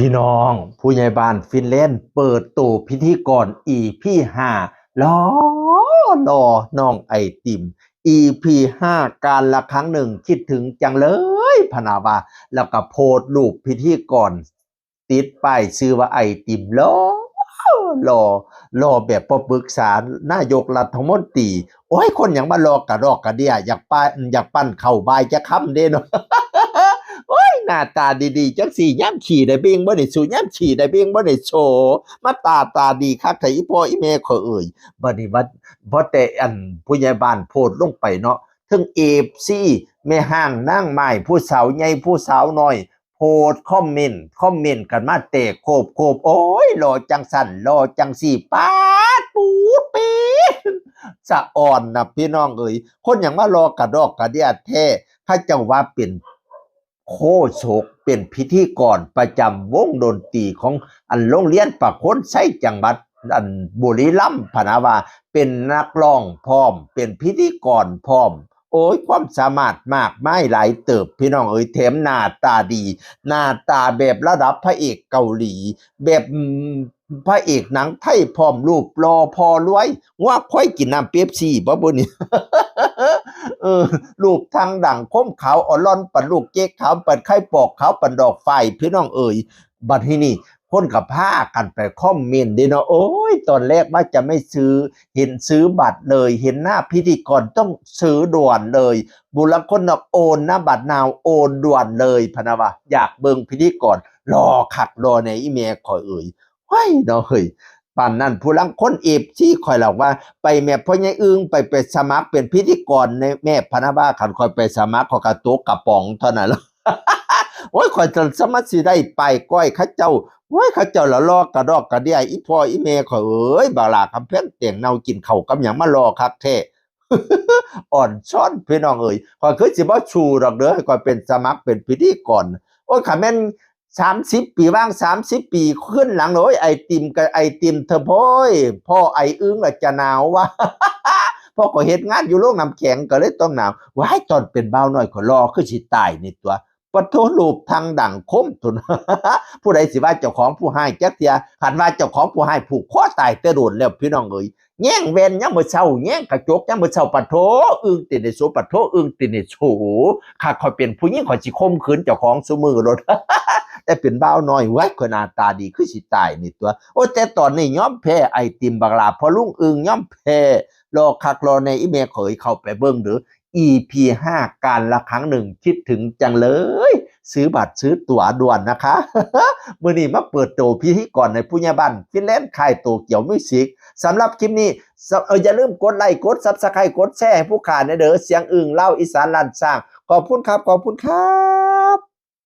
พี่น้องผู้ใหญ่บ้านฟินแลนด์เปิดตัวพิธีกรอีพี่ห้ารอรอน้องไอติม EP ห้าการละครั้งหนึ่งคิดถึงจังเลยพนาวาแล้วก็โพสต์รูปพิธีกรติดป้ายชื่อว่าไอติมรอรอรอแบบปปรึกษานายกรัฐมนตรีโอ้ยคนอย่างมารอกระดอกกระเดียอยากป้าอยากปั้นเข่าบายจะค้ำเด้เนาะ หน้าตาดีๆจังสี่ย่ำขี่ได้เบียงบ่ได้สู่ย่ำขี่ได้เบียงบ่ได้โชว์มาตาตาดีคักไทอีพ่ออีแม่ขอยเอ่ยบัดนี้ว่าบ่แต่อันผู้ใหญ่บ้านโพดลงไปเนาะถึงเอฟซีแม่ห้างนางไม้ผู้สาวใหญ่ผู้สาวน้อยโพดคอมเมนต์คอมเมนต์กันมาเตะโคบโคบโอ้ยรอจังสันรอจังสี่ป้าดปูดปีสะอ่อนนะพี่น้องเอ่ยคนอย่างมารอกระดอกกระเดียแท้ถ้าเจ้าว่าเป็น โคโศกเป็นพิธีกรประจำวงดนตรีของอันโรงเรียนประคนไส้จังหวัดอันบุรีรัมย์พนาวาเป็นนักร้องพร้อม เป็นพิธีกรพร้อม โอ้ยความสามารถมากไม่หลายเติบพี่น้องเอ้ยเทมหน้าตาดี หน้าตาแบบระดับพระเอกเกาหลี แบบ พระเอกหนังไทยพร้อมรูปรอพอรวยว่าค่อยกินน้ำเป๊ปซี่บ่บุนี่เออลูกทางดังคมขาวอ่อนล่อนปันลูกเจ๊กขาวปันไข่ปอกขาวปันดอกไฟพี่น้องเอ๋ยบัดที่นี่คนกับผ้ากันไปคอมเมนต์ดีเนาะโอ้ย ตอนแรกว่าจะไม่ซื้อ เห็นซื้อบัตรเลย เห็นหน้าพิธีกรต้องซื้อด่วนเลย บุรังคนนักโอนหน้าบัตรนาวโอนด่วนเลยพนะวะอยากเบิงพิธีกรรอขักรอในอีเมลคอเอ่ย เฮ้ยเนาะเฮ้ยป่านนั้นผู้ลังคนเอฟที่คอยเล่าว่า ไปแม่พ่อใหญ่อึงไปไปสมัครเป็นพิธีกรในแม่พนาบ้าขันคอยไปสมัครขอกระตุกกระป๋องเท่านั้นแล้วโอ้ยคอยจะสมัครสิได้ไปก้อยข้าเจ้าโอ้ยข้าเจ้าละลอกกระดอกกระเดียอีพ่ออีแม่ขอยเอ้ยบาลาคำเพ่งเตียงเนากินเข่ากับหยังมารอคักแท้อ่อนช้อนพี่น้องเอ้ยคอยคือสิบ่ชูดอกเด้อคอยเป็นสมัครเป็นพิธีกรโอ้ยขาแม่น สามสิบปีว่างสามสิบปีขึ้นหลังเลยไอติมกับไอติมเธอพ่อยพ่อไออึ้งละจะหนาววะพ่อก็เฮ็ดงานอยู่โรงน้ำแข็งก็เลยต้องหนาวว้ายตอนเป็นเบาวน้อยก็รอคือสิตายนี่ตัวปะโทรูปทางดังคมตุนผู้ใดสิว่าเจ้าของผู้ให้จักเทียหันว่าเจ้าของผู้ให้ผูกคอตายแต่โดนแล้วพี่น้องเอ้ยแย่งเวนยังมือเช้าแย่งกระจกยังมือเช้าปะโทอึ้งติดในโซปะโทอึ้งติดในโซข้าคอยเป็นผู้หญิงขอยสิข่มขืนเจ้าของซุมือรถ แต่เป็นบ้าวน้อยไว้คนาตาดีคือสิตายนี่ตัว โอ้แต่ตอนนี้ย้อมแพ้ไอติมบักลาพอลุงอึงย้อมแพ้รอคักรอในอีเมลเขยเข้าไปเบิ่งหรือ EP 5การละครั้งหนึ่งคิดถึงจังเลย ซื้อบัตรซื้อตั๋วด่วนนะคะมื่อนี้มาเปิดโตวพิธีกรในผู้ญ่บ้านฟินแลนด์คายโตเกี่ยวมิวสิกสำหรับคลิปนี้เอออย่าลืมกดไลค์กดซับสไครต์กดแชร์ให้ผู้ขาในเด้อเสียงอึงเล่าอีสานลันสร้าง ขอบคุณครับ ขอบคุณครับ